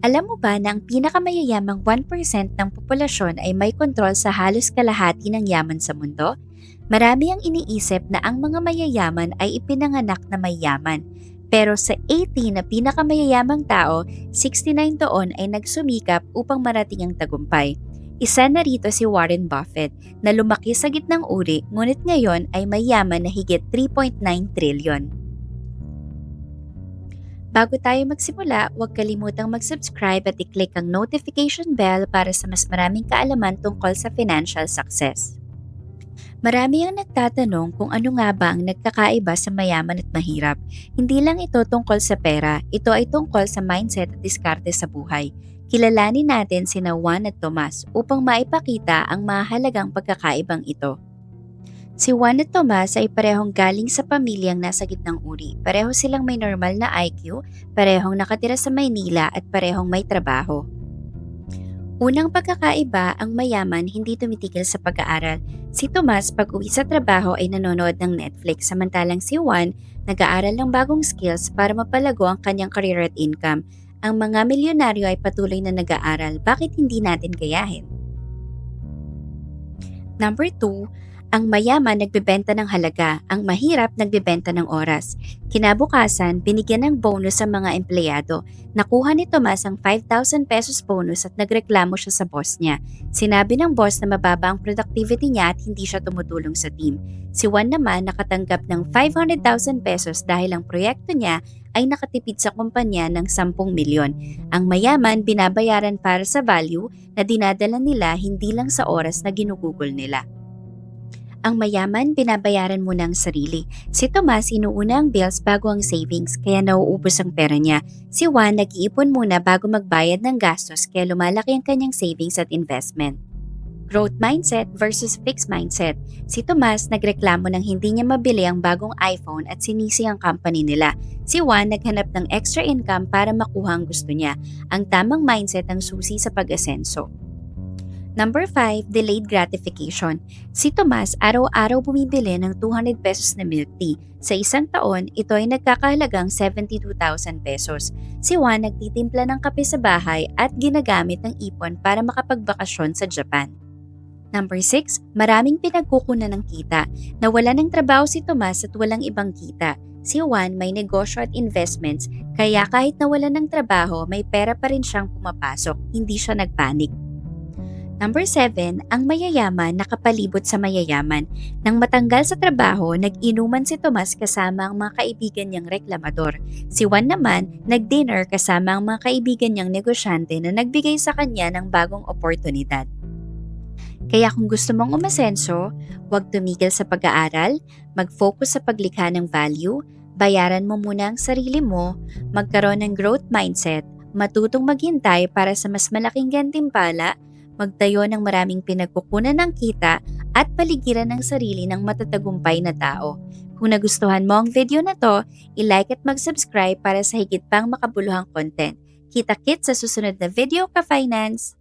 Alam mo ba na ang pinakamayayamang 1% ng populasyon ay may kontrol sa halos kalahati ng yaman sa mundo? Marami ang iniisip na ang mga mayayaman ay ipinanganak na may yaman. Pero sa 80 na pinakamayayamang tao, 69 doon ay nagsumikap upang marating ang tagumpay. Isa na rito si Warren Buffett na lumaki sa gitnang uri ngunit ngayon ay may yaman na higit 3.9 trillion. Bago tayo magsimula, huwag kalimutang mag-subscribe at i-click ang notification bell para sa mas maraming kaalaman tungkol sa financial success. Marami ang nagtatanong kung ano nga ba ang nagkakaiba sa mayaman at mahirap. Hindi lang ito tungkol sa pera, ito ay tungkol sa mindset at diskarte sa buhay. Kilalanin natin sina Juan at Tomas upang maipakita ang mahalagang pagkakaibang ito. Si Juan at Tomas ay parehong galing sa pamilyang nasa gitnang uri. Pareho silang may normal na IQ, parehong nakatira sa Maynila at parehong may trabaho. Unang pagkakaiba, ang mayaman hindi tumitigil sa pag-aaral. Si Tomas pag uwi sa trabaho ay nanonood ng Netflix samantalang si Juan nag-aaral ng bagong skills para mapalago ang kanyang career at income. Ang mga milyonaryo ay patuloy na nag-aaral, bakit hindi natin gayahin? Number 2, ang mayaman nagbebenta ng halaga, ang mahirap nagbebenta ng oras. Kinabukasan, binigyan ng bonus sa mga empleyado. Nakuha ni Tomas ang 5,000 pesos bonus at nagreklamo siya sa boss niya. Sinabi ng boss na mababa ang productivity niya at hindi siya tumutulong sa team. Si Juan naman nakatanggap ng 500,000 pesos dahil ang proyekto niya ay nakatipid sa kumpanya ng 10 milyon. Ang mayaman binabayaran para sa value na dinadala nila hindi lang sa oras na ginugugol nila. Ang mayaman, binabayaran muna ang sarili. Si Tomas, inuuna ang bills bago ang savings, kaya nauubos ang pera niya. Si Juan, nag-iipon muna bago magbayad ng gastos, kaya lumalaki ang kanyang savings at investment. Growth mindset versus fixed mindset. Si Tomas, nagreklamo ng hindi niya mabili ang bagong iPhone at sinisi ang company nila. Si Juan, naghanap ng extra income para makuha ang gusto niya. Ang tamang mindset ang susi sa pag-asenso. Number 5, delayed gratification. Si Tomas araw-araw bumibili ng 200 pesos na milk tea. Sa isang taon, ito ay nagkakahalagang 72,000 pesos. Si Juan nagtitimpla ng kape sa bahay at ginagamit ng ipon para makapagbakasyon sa Japan. Number 6, maraming pinagkukunan ng kita. Nawala ng trabaho si Tomas at walang ibang kita. Si Juan may negosyo at investments, kaya kahit nawala ng trabaho, may pera pa rin siyang pumapasok. Hindi siya nagpanik. Number 7, ang mayayaman nakapalibot sa mayayaman. Nang matanggal sa trabaho, nag-inuman si Tomas kasama ang mga kaibigan niyang reklamador. Si Juan naman, nag-dinner kasama ang mga kaibigan niyang negosyante na nagbigay sa kanya ng bagong oportunidad. Kaya kung gusto mong umasenso, huwag tumigil sa pag-aaral, mag-focus sa paglikha ng value, bayaran mo muna ang sarili mo, magkaroon ng growth mindset, matutong maghintay para sa mas malaking gantimpala, magtayo ng maraming pinagkukunan ng kita at paligiran ng sarili ng matatagumpay na tao. Kung nagustuhan mo ang video na to, i-like at mag-subscribe para sa higit pang makabuluhang content. Kita-kit sa susunod na video ka-finance!